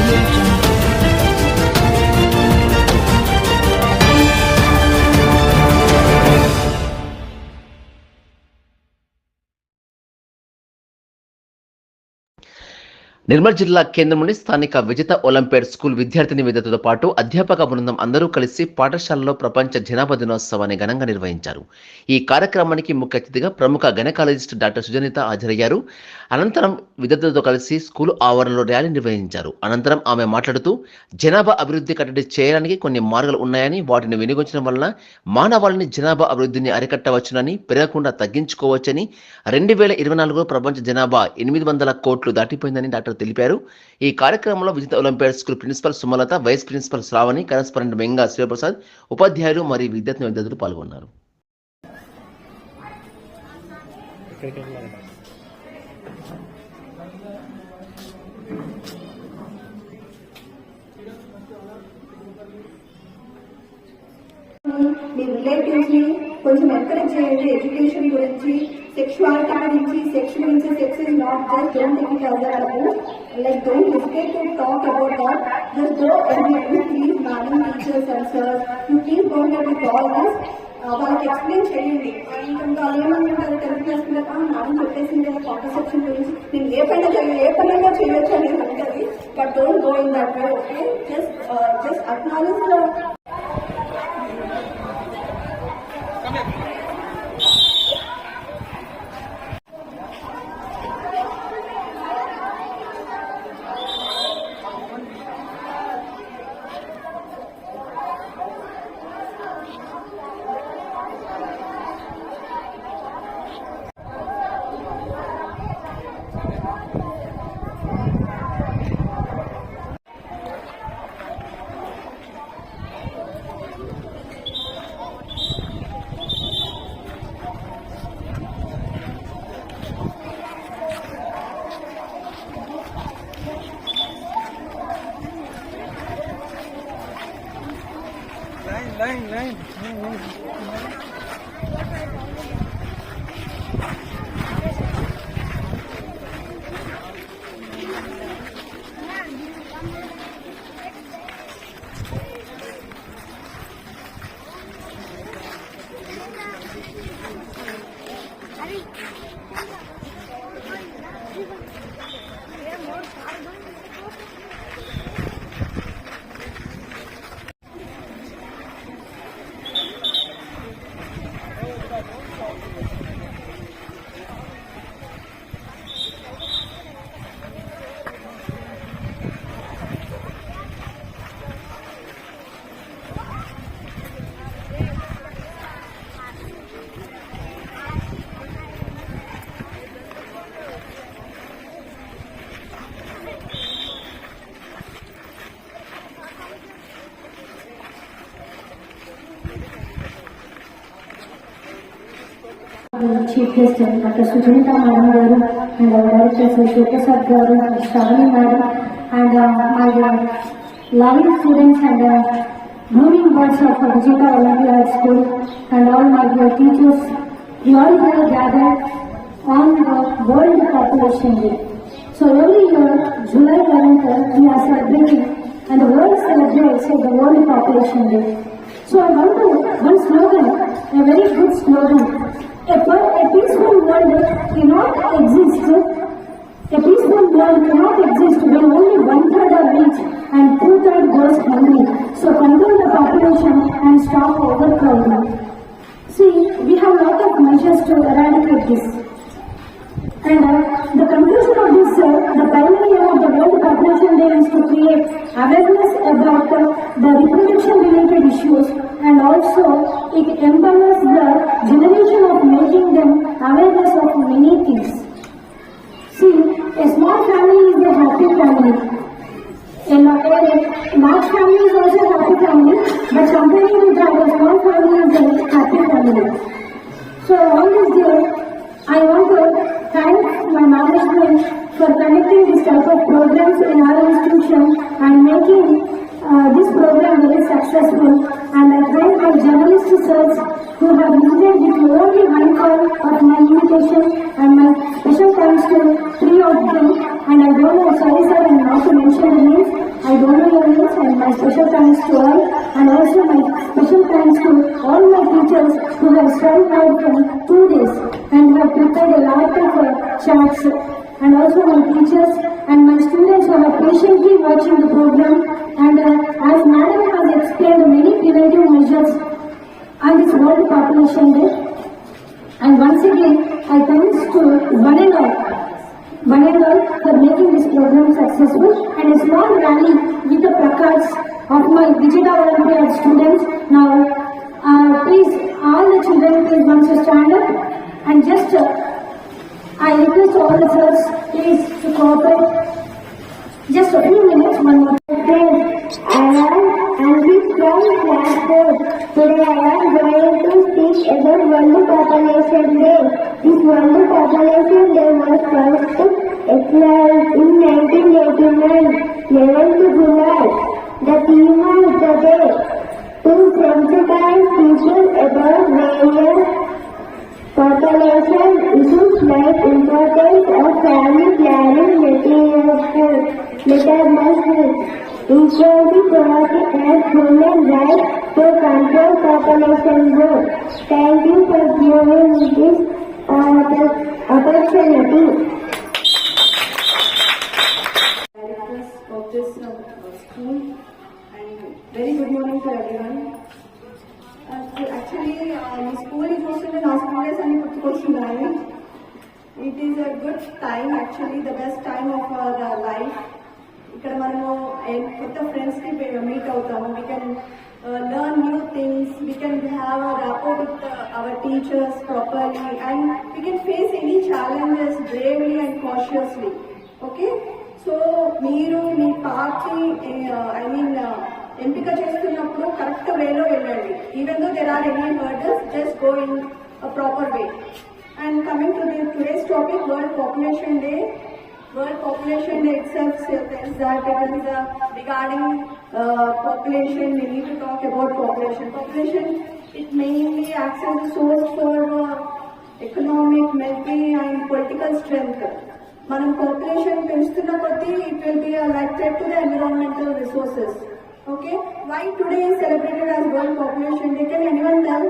audio Nirmal జిల్లా కేంద్రంలోని స్థానిక విజిత ఒలింపియాడ్ స్కూల్ విద్యార్థిని విద్యతో పాటు అధ్యాపక బృందం అందరూ కలిసి పాఠశాలలో ప్రపంచ జనాభా దినోత్సవాన్ని ఘనంగా నిర్వహించారు. ఈ కార్యక్రమానికి ముఖ్య అతిథిగా ప్రముఖ గైనకాలజిస్ట్ డాక్టర్ సుజనిత హాజరయ్యారు. అనంతరం విద్యార్థులతో కలిసి స్కూల్ ఆవరణలో ర్యాలీ నిర్వహించారు. అనంతరం ఆమె మాట్లాడుతూ జనాభా అభివృద్ధి కట్టడి చేయడానికి కొన్ని మార్గాలు ఉన్నాయని వాటిని వినియోగించడం వలన మానవాళిని జనాభా అభివృద్ధిని అరికట్టవచ్చునని పెరగకుండా తగ్గించుకోవచ్చని రెండు వేల ఇరవై నాలుగులో ప్రపంచ జనాభా ఎనిమిది వందల కోట్లు దాటిపోయిందని డాక్టర్ తెలిపారు. ఈ కార్యక్రమంలో Vijitha Olympiad school principal Sumalatha vice principal Sravani correspondent Menga Shivaprasad ఉపాధ్యాయులు మరియు విద్యార్థి విద్యార్థులు పాల్గొన్నారు. మీ రిలేటివ్స్ని కొంచెం ఎంకరేజ్ చేయండి ఎడ్యుకేషన్ గురించి sexuality which sexual in sex is not just don't take it as a taboo. Like don't hesitate to talk about that. Just go ahead with please madam teachers and sirs. You please go ahead with all this. వాళ్ళకి explain చేయండి ఇంకా వాళ్ళు ఏమనుకుంటారు tenth class మీద madam చెప్పేసింది కదా contraception గురించి నేను ఏ పని ఏ పనిలో చేయొచ్చు అనేది ఉంటుంది but don't go in that way okay just just acknowledge trem. Não, não. Chief Guest Dr. Sujinita Madam Garu and our Director Sir Shokasad Garu, Shravani Madam and uh, my loving students and uh, blooming birds of Vijayta Olympiad School and all my dear teachers, we all have gathered on the World Population Day. So every year, July 11th, we are celebrating and the world celebrates the World Population Day. So I want to one slogan, a very good slogan a, peaceful world cannot exist. A peaceful world cannot exist when only one third are rich and two third goes hungry. So control the population and stop overcrowding. See, we have a lot of measures to eradicate this. And uh, the conclusion of the primary aim of the World Population Day is to create awareness about uh, the reproduction related issues and also it empowers the generation of making them awareness of many things. See, a small family is a happy family. A, a large family is also a happy family, but comparing with that, a small family is a happy family. So on this day, I want to thank my management for conducting this type of programs in our institution and making uh, this program very successful. And I thank my journalist sirs who have listened with only one call of my invitation and my special thanks to three of them. And I don't know, sorry sir, I'm not to mention the names, I don't know your names and my special thanks to all. And also my special thanks to all my teachers who have studied hard for two days and have prepared a lot of uh, charts and also my teachers and my students who are patiently watching the program and uh, as madam has explained many preventive measures on this World Population Day and once again I thanks to one and all one and all for making this program successful and a small rally with the placards of my Vijayada Olympiad students. Now, uh, please, all the children, please once you stand up and just, uh, I request all the sirs, please to cooperate. better my health. Ensuring poverty as human right to control population growth. Thank you for giving me this opportunity. Directors of uh, school and very good morning to everyone. Uh, actually, uh, school is mostly not scholars and good question, right? It is a good time, actually, the best time of our uh, life. ఇక్కడ మనము కొత్త friends meet అవుతాము. We can learn new things we can have a rapport with our teachers properly and we can face any challenges bravely and cautiously okay so మీరు మీ party I mean ఎంపిక చేస్తున్నప్పుడు correct వేలో వెళ్ళండి. Even though there are any hurdles just go in proper way and coming to the today's topic world population day World Population Day itself says that it is uh, regarding uh, population. We need to talk about population. Population it mainly acts as a source for uh, economic, military, and political strength. మనం population పెంచుతున్న కొద్దీ it will be like threat to the environmental resources okay why today is celebrated as World Population Day? Can anyone tell?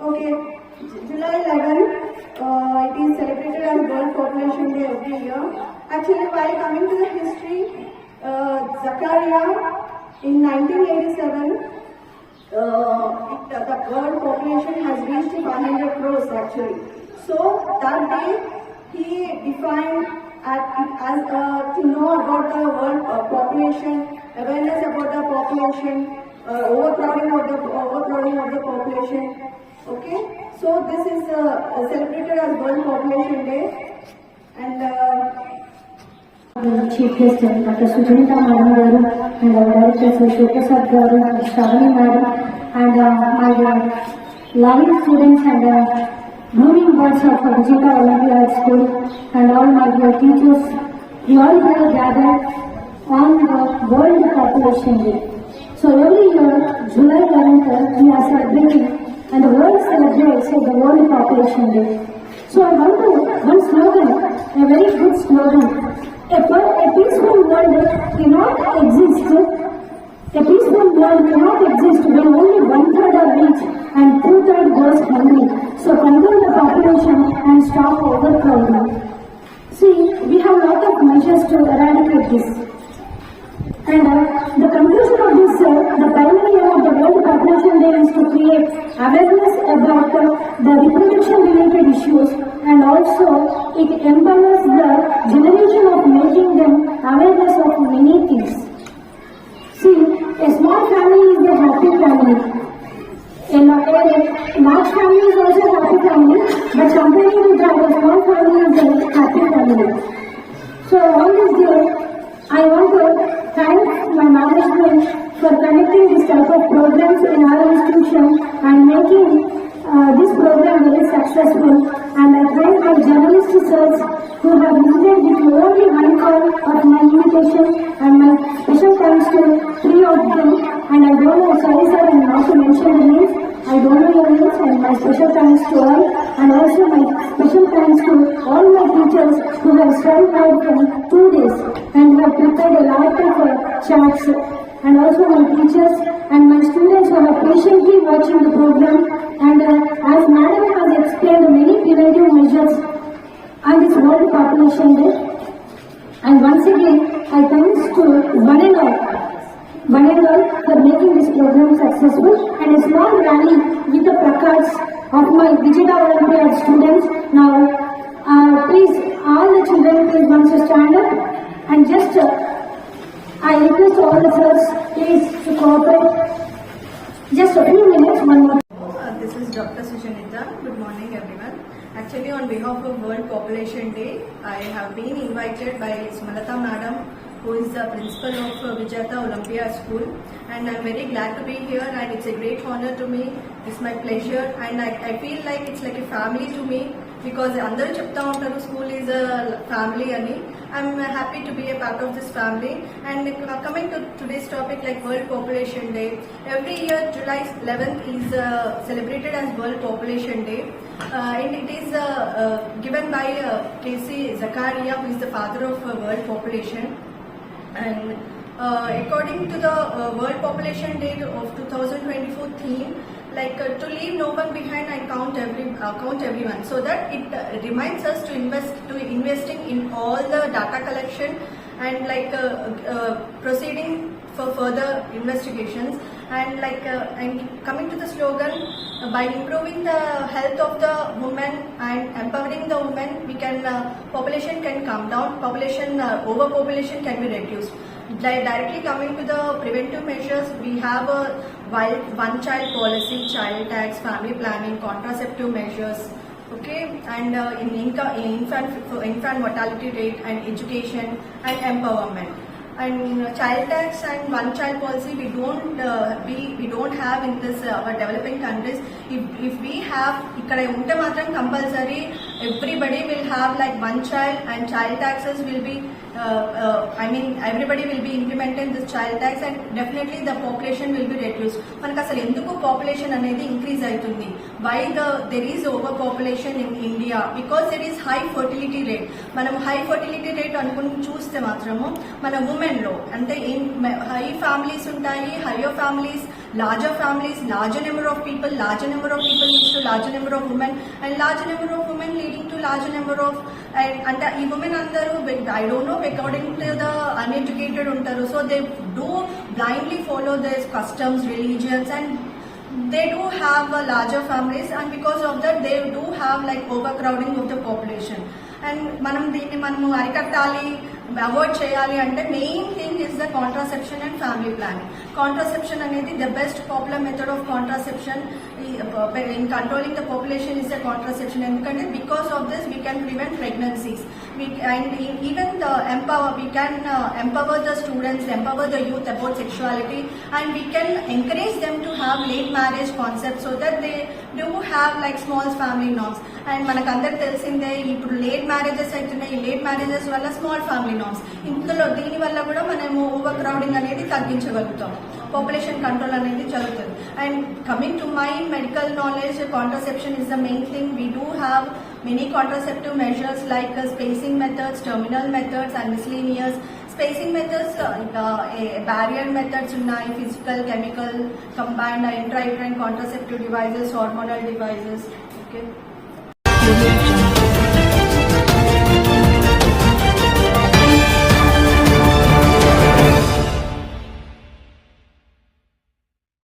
Okay, J- July 11, uh, it is celebrated as World Population Day every year. Actually, while coming to the history, uh, Zakaria in 1987, uh, it, the, world population has reached 500 crores actually. So that day he defined at, as uh, to know about the world uh, population, awareness about the population, uh, overcrowding of the overcrowding of the population. Okay, so this is uh, celebrated as World Population Day and uh, Chief Guest Dr. Sujanita Madam Garu and our Director Sir Shokasad Garu and Shravani Madam and uh, my loving students and uh, blooming of Vijika Olympia School and all my dear teachers, we all have gathered on the World Population Day. So every year, July 11th, we are celebrating and the world celebrates the World Population Day. So I want to, one slogan, a very good slogan. A, a peaceful world cannot exist. A peaceful world cannot exist when only one third are rich and two third goes hungry. So control the population and stop overcrowding. See, we have lot of measures to eradicate this. And uh, the conclusion of this, uh, the primary aim of the World Population Day is to create awareness about uh, the reproduction related issues and also it empowers the generation of making them awareness of many things. See, a small family is a happy family. A, la- a large family is also a happy family, but comparing with that, a small family is a happy family. So on this day, I want to thank my management for conducting this type of programs in our institution and making uh, this program very successful. And I thank my journalist sirs who have listened with only one call of my invitation and my special thanks to three of them, and I don't know, sorry sir, and also mention the names. I don't know your names, and my special thanks to all, and also my special thanks to all my teachers who have studied hard from two days and have prepared a lot of uh, charts, and also my teachers and my students who are patiently watching the program. Cooperate. Just a few minutes, one more. Uh, This is Dr. Sujanita. Good morning, everyone. Actually, on behalf of World Population Day, I have been invited by Smalata Madam, who is the principal of Vijata Olympia School, and I'm very glad to be here. And it's a great honor to me. It's my pleasure, and I, I feel like it's like a family to me because అందరూ చెప్తా ఉంటారు school is family అని I'm uh, happy to be a part of this family. And uh, coming to today's topic like World Population Day. Every year July 11th is uh, celebrated as World Population Day. Uh, and it is uh, uh, given by uh, Casey Zakaria who is the father of uh, world population. And uh, according to the uh, World Population Day of 2024 theme, like uh, to leave no one behind and count every uh, count everyone, so that it uh, reminds us to invest to investing in all the data collection and like uh, uh, proceeding for further investigations and like uh, and coming to the slogan uh, by improving the health of the women and empowering the women we can uh, population can come down population uh, overpopulation can be reduced. Di- directly coming to the preventive measures we have a wild one child policy child tax family planning contraceptive measures okay? And uh, in, inca- in infant infant mortality rate and education and empowerment and child tax and one child policy we don't uh, we, we don't have in this uh, our developing countries if, if we have ఇక్కడ ఉంటే మాత్రం compulsory everybody will have like one child and child taxes will be uh, uh, I mean everybody will be implementing this child tax and definitely the population will be vehicles మనకు అసలు ఎందుకు population అనేది increase అవుతుంది? Why the there is over population in India because there is high fertility rate మనం high fertility rate అనుకుని చూస్తే మాత్రము మన ఉమెన్లో అంటే హై ఫ్యామిలీస్ ఉంటాయి higher families larger families larger number of people larger number of people leads to larger number of women and larger number of women leading to larger number of అంటే ఈ women అందరూ I don't know according to the uneducated ఉంటారు. So they do blindly follow thus customs religions and they do have larger families and because of that they do have like over crowding of the population and మనం దీన్ని మనము అరికట్టాలి avoid చేయాలి అంటే main thing is the contraception and family planning contraception అనేది the best popular method of contraception in controlling the population is the contraception ఎందుకంటే because of this we can prevent pregnancies and even the empower we can empower the students empower the youth about sexuality and we can encourage them to have late marriage concept so that they do have like small family norms and మనకు అందరు తెలిసిందే ఇప్పుడు late marriages అవుతున్నాయి late marriages వల్ల small family norms ఇందులో దీని వల్ల కూడా మనము ఓవర్ క్రౌడింగ్ అనేది తగ్గించగలుగుతాం. పాపులేషన్ కంట్రోల్ అనేది జరుగుతుంది. And coming to my medical knowledge contraception is the main thing we do have many contraceptive measures like spacing methods terminal methods and miscellaneous spacing methods ఇంకా barrier methods ఉన్నాయి. Physical chemical combined intrauterine contraceptive devices hormonal devices okay